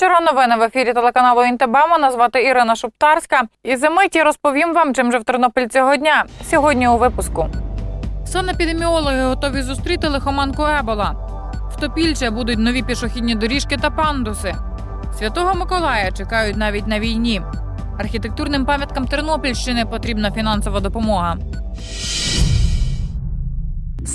Вечора. Новини в ефірі телеканалу ІНТБ. Мене звати Ірина Шуптарська. І за миті розповім вам, чим же в Тернопіль цього дня. Сьогодні у випуску. Санепідеміологи готові зустріти лихоманку Ебола. В Топільче будуть нові пішохідні доріжки та пандуси. Святого Миколая чекають навіть на війні. Архітектурним пам'яткам Тернопільщини потрібна фінансова допомога.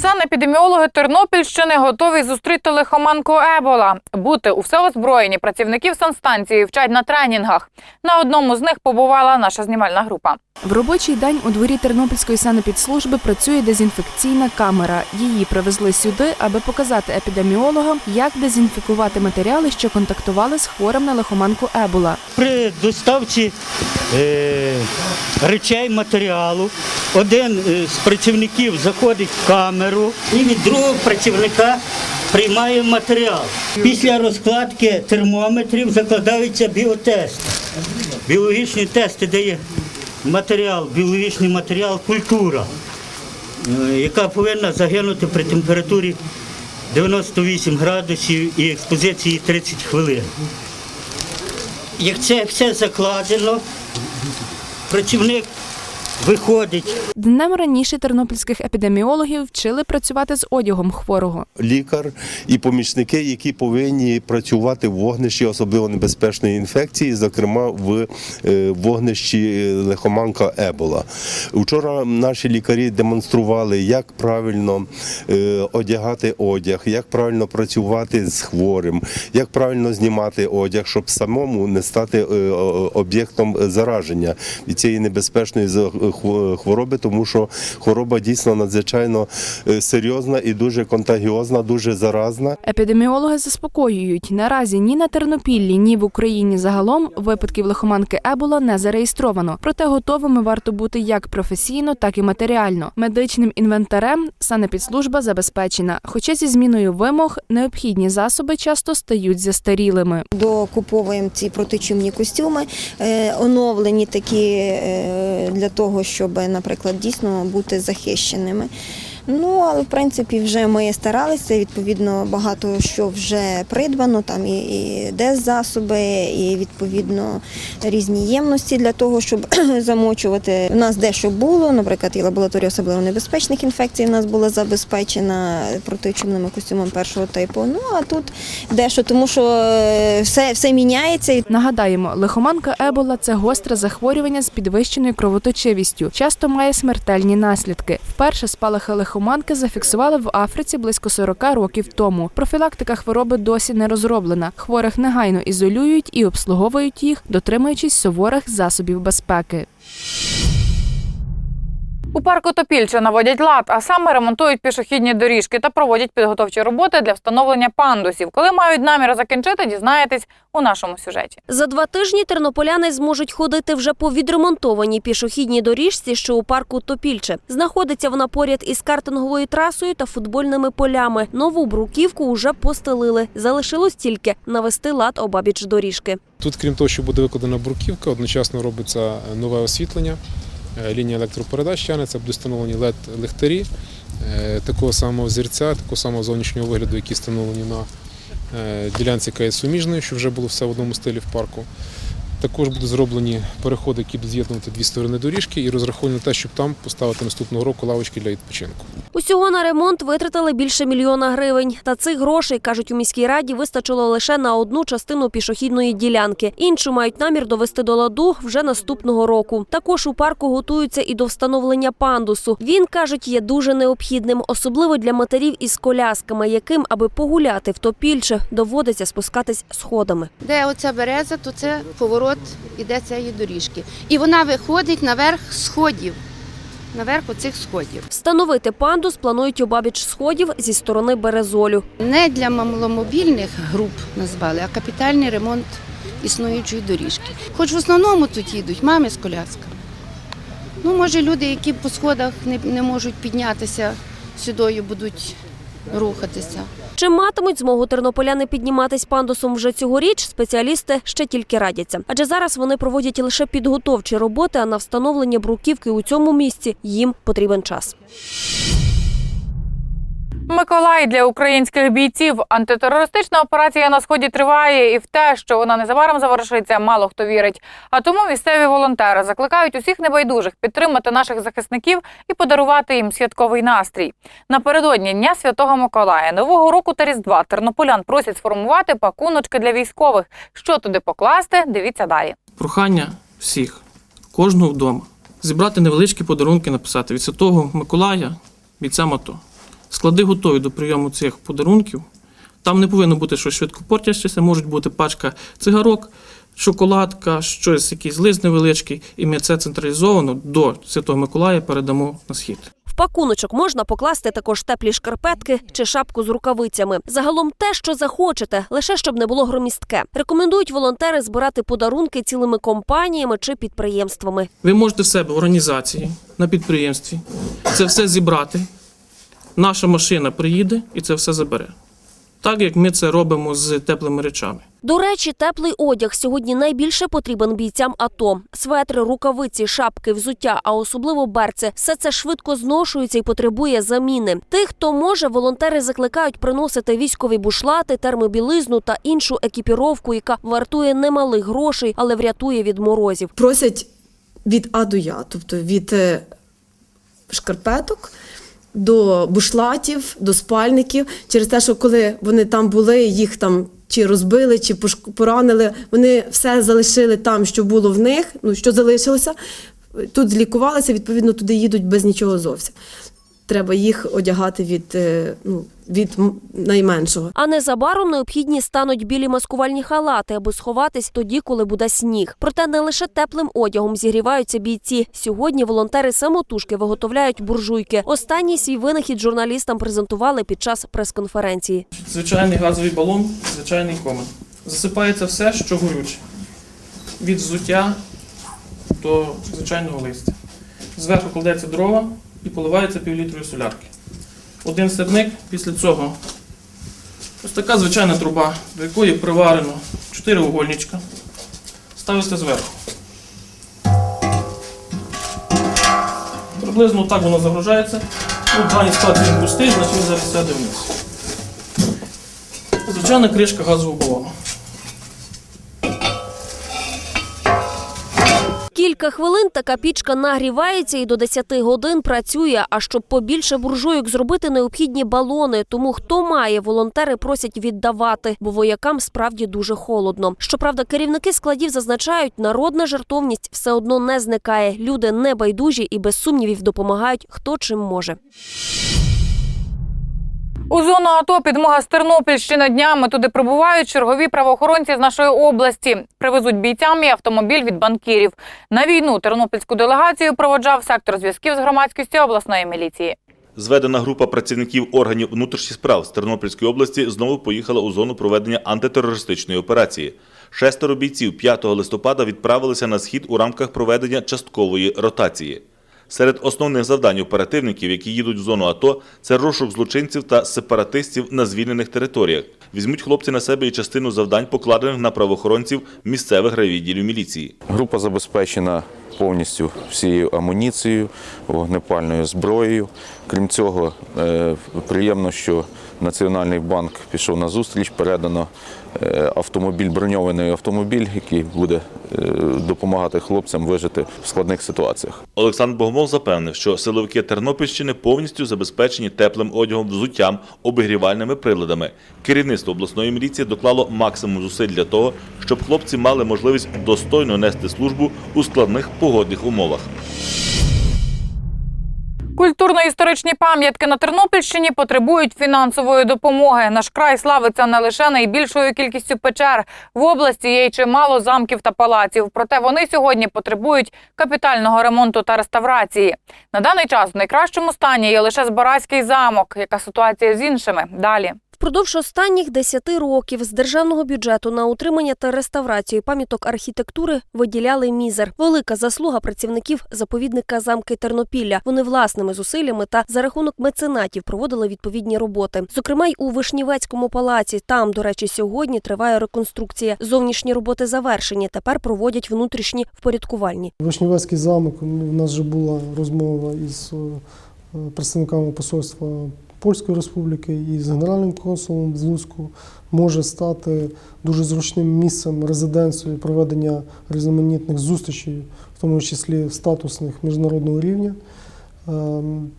Санепідеміологи Тернопільщини готові зустріти лихоманку Ебола. Бути у всеозброєнні працівників санстанції вчать на тренінгах. На одному з них побувала наша знімальна група. В робочий день у дворі Тернопільської санепідслужби працює дезінфекційна камера. Її привезли сюди, аби показати епідеміологам, як дезінфікувати матеріали, що контактували з хворим на лихоманку Ебола. При доставці е, речей, матеріалу один е, з працівників заходить в камеру і від другого працівника приймає матеріал. Після розкладки термометрів закладаються біотести. Біологічні тести, де є матеріал, біологічний матеріал, культура, е, яка повинна загинути при температурі 98 градусів і експозиції 30 хвилин. Як це все закладено, працівник виходить Днем раніше тернопільських епідеміологів вчили працювати з одягом хворого. лікар і помічники, які повинні працювати в вогнищі особливо небезпечної інфекції, зокрема в е, вогнищі лихоманка Ебола. Вчора наші лікарі демонстрували, як правильно е, одягати одяг, як правильно працювати з хворим, як правильно знімати одяг, щоб самому не стати е, об'єктом зараження від цієї небезпечної хвороби, тому що хвороба дійсно надзвичайно е, серйозна і дуже контагіозна, дуже заразна. Епідеміологи заспокоюють, наразі ні на Тернопіллі, ні в Україні загалом випадків лихоманки Ебола не зареєстровано. Проте готовими варто бути як професійно, так і матеріально. Медичним інвентарем санепідслужба забезпечена. Хоча зі зміною вимог необхідні засоби часто стають застарілими. Докуповуємо ці протичумні костюми, е, оновлені такі е, для того, щоб, наприклад, дійсно бути захищеними. Ну, але в принципі вже ми старалися. Відповідно, багато що вже придбано. Там і, і деззасоби, і відповідно різні ємності для того, щоб замочувати. У нас дещо було, наприклад, і лабораторія особливо небезпечних інфекцій. У нас була забезпечена протичумними костюмом першого типу. Ну а тут дещо, тому що е, все, все міняється. Нагадаємо, лихоманка Ебола це гостре захворювання з підвищеною кровоточивістю. Часто має смертельні наслідки. Вперше спалахи лихоманки зафіксували в Африці близько 40 років тому. Профілактика хвороби досі не розроблена. Хворих негайно ізолюють і обслуговують їх, дотримуючись суворих засобів безпеки. У парку Топільче наводять лад, а саме ремонтують пішохідні доріжки та проводять підготовчі роботи для встановлення пандусів. Коли мають намір закінчити, дізнаєтесь у нашому сюжеті. За два тижні тернополяни зможуть ходити вже по відремонтованій пішохідній доріжці, що у парку Топільче. Знаходиться вона поряд із картинговою трасою та футбольними полями. Нову бруківку уже постелили. Залишилось тільки навести лад обабіч доріжки. Тут, крім того, що буде викладена бруківка, одночасно робиться нове освітлення, лінія електропередач тягнеться, будуть встановлені led ліхтарі е, такого самого взірця, такого самого зовнішнього вигляду, які встановлені на е, ділянці, яка є що вже було все в одному стилі в парку. Також будуть зроблені переходи, які будуть з'єднувати дві сторони доріжки і розраховані на те, щоб там поставити наступного року лавочки для відпочинку. Усього на ремонт витратили більше мільйона гривень. Та цих грошей, кажуть у міській раді, вистачило лише на одну частину пішохідної ділянки. Іншу мають намір довести до ладу вже наступного року. Також у парку готуються і до встановлення пандусу. Він кажуть, є дуже необхідним, особливо для матерів із колясками, яким, аби погуляти в топільче, доводиться спускатись сходами. Де оця береза, то це поворот іде цієї доріжки. І вона виходить наверх сходів. Наверх оцих сходів. Встановити пандус планують обабіч сходів зі сторони Березолю. Не для маломобільних груп назвали, а капітальний ремонт існуючої доріжки. Хоч в основному тут їдуть мами з колясками. Ну, може, люди, які по сходах не, не можуть піднятися сюдою, будуть рухатися. Чи матимуть змогу тернополяни підніматись пандусом вже цьогоріч, спеціалісти ще тільки радяться. Адже зараз вони проводять лише підготовчі роботи, а на встановлення бруківки у цьому місці їм потрібен час. Миколай для українських бійців. Антитерористична операція на сході триває, і в те, що вона незабаром завершиться, мало хто вірить. А тому місцеві волонтери закликають усіх небайдужих підтримати наших захисників і подарувати їм святковий настрій. Напередодні Дня Святого Миколая, Нового року та Різдва тернополян просять сформувати пакуночки для військових. Що туди покласти? Дивіться далі. Прохання всіх, кожного вдома, зібрати невеличкі подарунки, написати від Святого Миколая, бійцям АТО. Склади готові до прийому цих подарунків. Там не повинно бути щось швидко портящеся, можуть бути пачка цигарок, шоколадка, щось, якийсь лист невеличкий, і ми це централізовано до Святого Миколая передамо на схід. В пакуночок можна покласти також теплі шкарпетки чи шапку з рукавицями. Загалом те, що захочете, лише щоб не було громістке. Рекомендують волонтери збирати подарунки цілими компаніями чи підприємствами. Ви можете в себе в організації, на підприємстві це все зібрати. Наша машина приїде і це все забере. Так як ми це робимо з теплими речами. До речі, теплий одяг сьогодні найбільше потрібен бійцям АТО. Светри, рукавиці, шапки, взуття, а особливо берці. Все це швидко зношується і потребує заміни. Тих, хто може, волонтери закликають приносити військові бушлати, термобілизну та іншу екіпіровку, яка вартує немалих грошей, але врятує від морозів. просять від А до Я, тобто від е, шкарпеток до бушлатів, до спальників, через те, що коли вони там були, їх там чи розбили, чи поранили, вони все залишили там, що було в них, ну що залишилося. Тут злікувалися, відповідно, туди їдуть без нічого зовсім. Треба їх одягати від, е, ну, від найменшого. А незабаром необхідні стануть білі маскувальні халати, аби сховатись тоді, коли буде сніг. Проте не лише теплим одягом зігріваються бійці. Сьогодні волонтери самотужки виготовляють буржуйки. Останній свій винахід журналістам презентували під час прес-конференції. Звичайний газовий балон, звичайний комен. Засипається все, що горюче. Від взуття до звичайного листя. Зверху кладеться дрова і поливається півлітрової солярки. Один сирник, після цього ось така звичайна труба, до якої приварено 4 угольничка. Ставиться зверху. Приблизно так воно загружається. Ну, даний склад він пустий, значить він зараз сяде вниз. Звичайна кришка газового балону. Кілька хвилин така пічка нагрівається і до 10 годин працює. А щоб побільше буржуйок зробити необхідні балони. Тому хто має, волонтери просять віддавати, бо воякам справді дуже холодно. Щоправда, керівники складів зазначають, народна жертовність все одно не зникає. Люди небайдужі і без сумнівів допомагають хто чим може. У зону АТО підмога з Тернопільщини днями туди прибувають чергові правоохоронці з нашої області. Привезуть бійцям і автомобіль від банкірів. На війну тернопільську делегацію проводжав сектор зв'язків з громадськістю обласної міліції. Зведена група працівників органів внутрішніх справ з Тернопільської області знову поїхала у зону проведення антитерористичної операції. Шестеро бійців 5 листопада відправилися на схід у рамках проведення часткової ротації. Серед основних завдань оперативників, які їдуть в зону АТО, це розшук злочинців та сепаратистів на звільнених територіях. Візьмуть хлопці на себе і частину завдань, покладених на правоохоронців місцевих райвідділів міліції. Група забезпечена повністю всією амуніцією, вогнепальною зброєю. Крім цього, е, приємно, що Національний банк пішов на зустріч, передано е, автомобіль, броньований автомобіль, який буде е, допомагати хлопцям вижити в складних ситуаціях. Олександр Богомол запевнив, що силовики Тернопільщини повністю забезпечені теплим одягом, взуттям, обігрівальними приладами. Керівництво обласної міліції доклало максимум зусиль для того, щоб хлопці мали можливість достойно нести службу у складних погодних умовах. Культурно-історичні пам'ятки на Тернопільщині потребують фінансової допомоги. Наш край славиться не лише найбільшою кількістю печер. В області є й чимало замків та палаців. Проте вони сьогодні потребують капітального ремонту та реставрації. На даний час в найкращому стані є лише Збаразький замок. Яка ситуація з іншими? Далі. Впродовж останніх 10 років з державного бюджету на утримання та реставрацію пам'яток архітектури виділяли мізер. Велика заслуга працівників заповідника замки Тернопілля. Вони власними зусиллями та за рахунок меценатів проводили відповідні роботи. Зокрема, й у Вишнівецькому палаці. Там, до речі, сьогодні триває реконструкція. Зовнішні роботи завершені. Тепер проводять внутрішні впорядкувальні. Вишнівецький замок, ну, у нас вже була розмова із е, представниками посольства Польської Республіки і з Генеральним консулом в Луцьку може стати дуже зручним місцем резиденцією проведення різноманітних зустрічей, в тому числі статусних міжнародного рівня. Ем,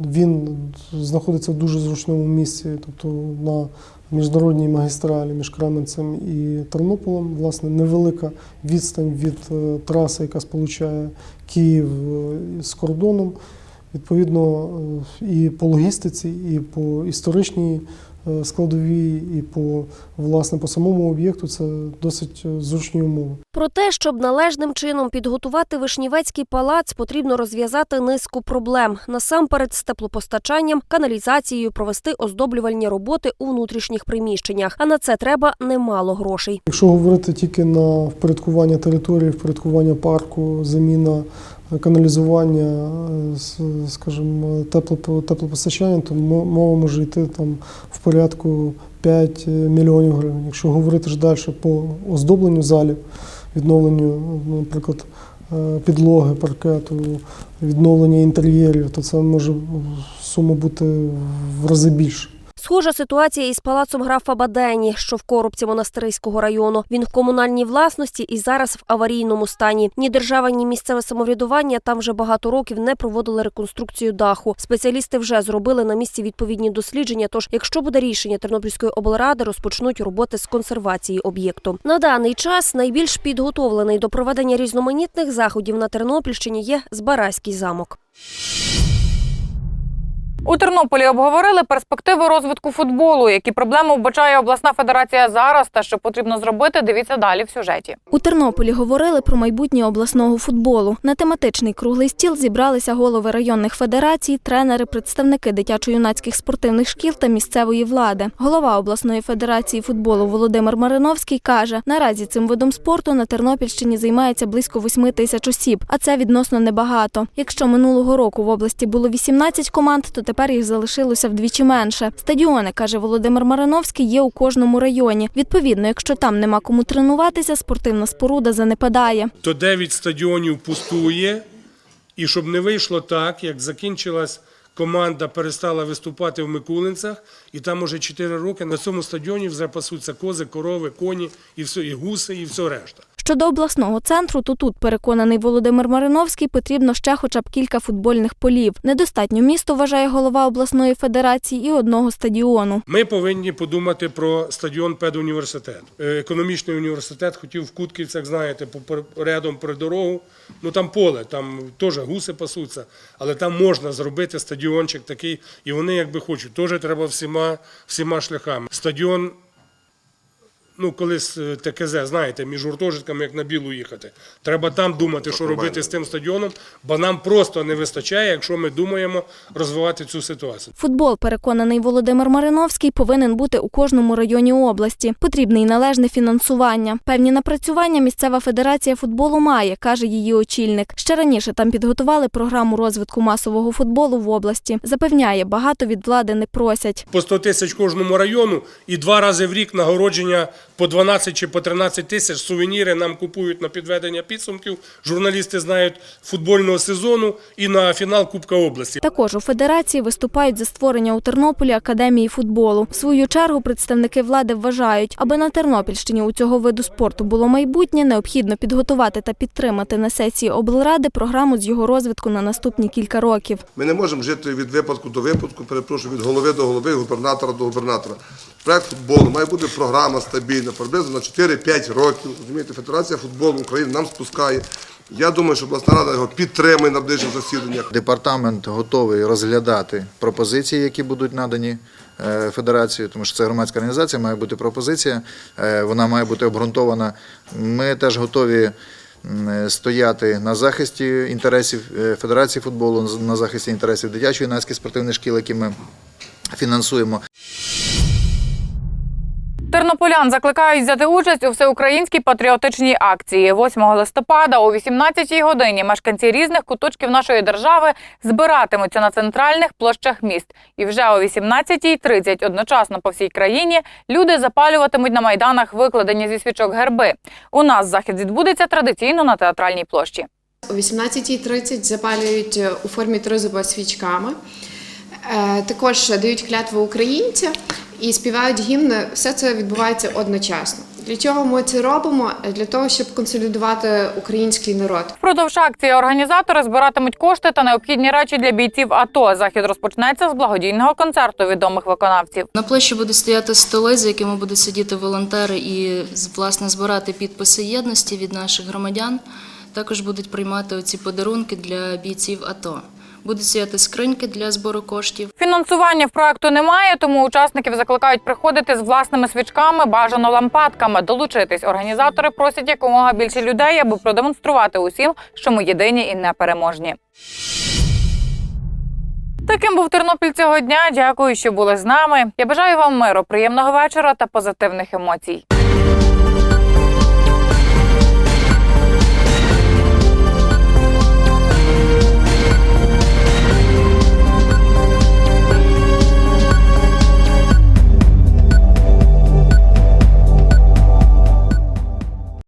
Він знаходиться в дуже зручному місці, тобто на міжнародній магістралі між Кременцем і Тернополем. Власне, невелика відстань від е, траси, яка сполучає Київ е, з кордоном. Відповідно, е, і по логістиці, і по історичній е, складовій, і по власне по самому об'єкту це досить е, зручні умови. Про те, щоб належним чином підготувати Вишнівецький палац, потрібно розв'язати низку проблем. Насамперед з теплопостачанням, каналізацією, провести оздоблювальні роботи у внутрішніх приміщеннях. А на це треба немало грошей. Якщо говорити тільки на впорядкування території, впорядкування парку, заміна каналізування, е, скажімо, тепло, теплопостачання, то мо- мова може йти там в порядку 5 мільйонів гривень. Якщо говорити ж далі по оздобленню залів, відновленню, наприклад, е, підлоги, паркету, відновлення інтер'єрів, то це може сума бути в рази більше. Схожа ситуація із палацом графа Бадені, що в Коробці Монастириського району. Він в комунальній власності і зараз в аварійному стані. Ні держава, ні місцеве самоврядування там вже багато років не проводили реконструкцію даху. Спеціалісти вже зробили на місці відповідні дослідження. Тож, якщо буде рішення Тернопільської облради, розпочнуть роботи з консервації об'єкту. На даний час найбільш підготовлений до проведення різноманітних заходів на Тернопільщині є Збаразький замок. У Тернополі обговорили перспективи розвитку футболу, які проблеми вбачає обласна федерація зараз, та що потрібно зробити. Дивіться далі в сюжеті. У Тернополі говорили про майбутнє обласного футболу. На тематичний круглий стіл зібралися голови районних федерацій, тренери, представники дитячо-юнацьких спортивних шкіл та місцевої влади. Голова обласної федерації футболу Володимир Мариновський каже: наразі цим видом спорту на Тернопільщині займається близько 8 тисяч осіб, а це відносно небагато. Якщо минулого року в області було 18 команд, то тепер їх залишилося вдвічі менше. Стадіони, каже Володимир Мариновський, є у кожному районі. Відповідно, якщо там нема кому тренуватися, спортивна споруда занепадає. то 9 стадіонів пустує, і щоб не вийшло так, як закінчилась команда, перестала виступати в Микулинцях, і там уже 4 роки на цьому стадіоні вже пасуться кози, корови, коні, і все, і гуси, і все решта. Щодо обласного центру, то тут переконаний Володимир Мариновський, потрібно ще хоча б кілька футбольних полів. Недостатньо місто вважає голова обласної федерації і одного стадіону. Ми повинні подумати про стадіон педуніверситет. Е, Економічний університет хотів в Кутківцях, знаєте, рядом при дорогу. Ну там поле, там теж гуси пасуться, але там можна зробити стадіончик такий, і вони якби хочуть. Теж треба всіма, всіма шляхами. Стадіон. Ну, колись е, ТКЗ, знаєте, між гуртожитками, як на білу їхати. Треба там думати, що робити з тим стадіоном, бо нам просто не вистачає, якщо ми думаємо розвивати цю ситуацію. Футбол, переконаний Володимир Мариновський, повинен бути у кожному районі області. Потрібне й належне фінансування. Певні напрацювання місцева федерація футболу має, каже її очільник. Ще раніше там підготували програму розвитку масового футболу в області. Запевняє, багато від влади не просять. по 100 тисяч кожному району і два рази в рік нагородження по 12 чи по 13 тисяч. Сувеніри нам купують на підведення підсумків. Журналісти знають футбольного сезону і на фінал Кубка області. Також у федерації виступають за створення у Тернополі академії футболу. В свою чергу представники влади вважають, аби на Тернопільщині у цього виду спорту було майбутнє, необхідно підготувати та підтримати на сесії облради програму з його розвитку на наступні кілька років. Ми не можемо жити від випадку до випадку, перепрошую, від голови до голови, губернатора до губернатора. Проект футболу має бути програма стабільна, приблизно на 4-5 років. Розумієте, Федерація футболу України нам спускає. Я думаю, що обласна рада його підтримує на ближчих засіданнях. Департамент готовий розглядати пропозиції, які будуть надані е, федерацією, тому що це громадська організація, має бути пропозиція, е, вона має бути обґрунтована. Ми теж готові стояти на захисті інтересів е, Федерації футболу, на захисті інтересів дитячо-юнацьких спортивних шкіл, які ми фінансуємо. Тернополян закликають взяти участь у всеукраїнській патріотичній акції. 8 листопада о 18 годині мешканці різних куточків нашої держави збиратимуться на центральних площах міст. І вже о 18.30 одночасно по всій країні люди запалюватимуть на майданах викладені зі свічок герби. У нас захід відбудеться традиційно на театральній площі. О 18.30 запалюють у формі тризуба свічками. Е, Також дають клятву українця і співають гімни. Все це відбувається одночасно. Для чого ми це робимо? Для того, щоб консолідувати український народ. Впродовж акції організатори збиратимуть кошти та необхідні речі для бійців АТО. Захід розпочнеться з благодійного концерту відомих виконавців. На площі будуть стояти столи, за якими будуть сидіти волонтери і власне збирати підписи єдності від наших громадян. Також будуть приймати оці подарунки для бійців АТО. Будуть стояти скриньки для збору коштів. Фінансування в проекту немає, тому учасників закликають приходити з власними свічками, бажано лампадками. Долучитись організатори просять якомога більше людей, аби продемонструвати усім, що ми єдині і непереможні. Таким був Тернопіль цього дня. Дякую, що були з нами. Я бажаю вам миру, приємного вечора та позитивних емоцій.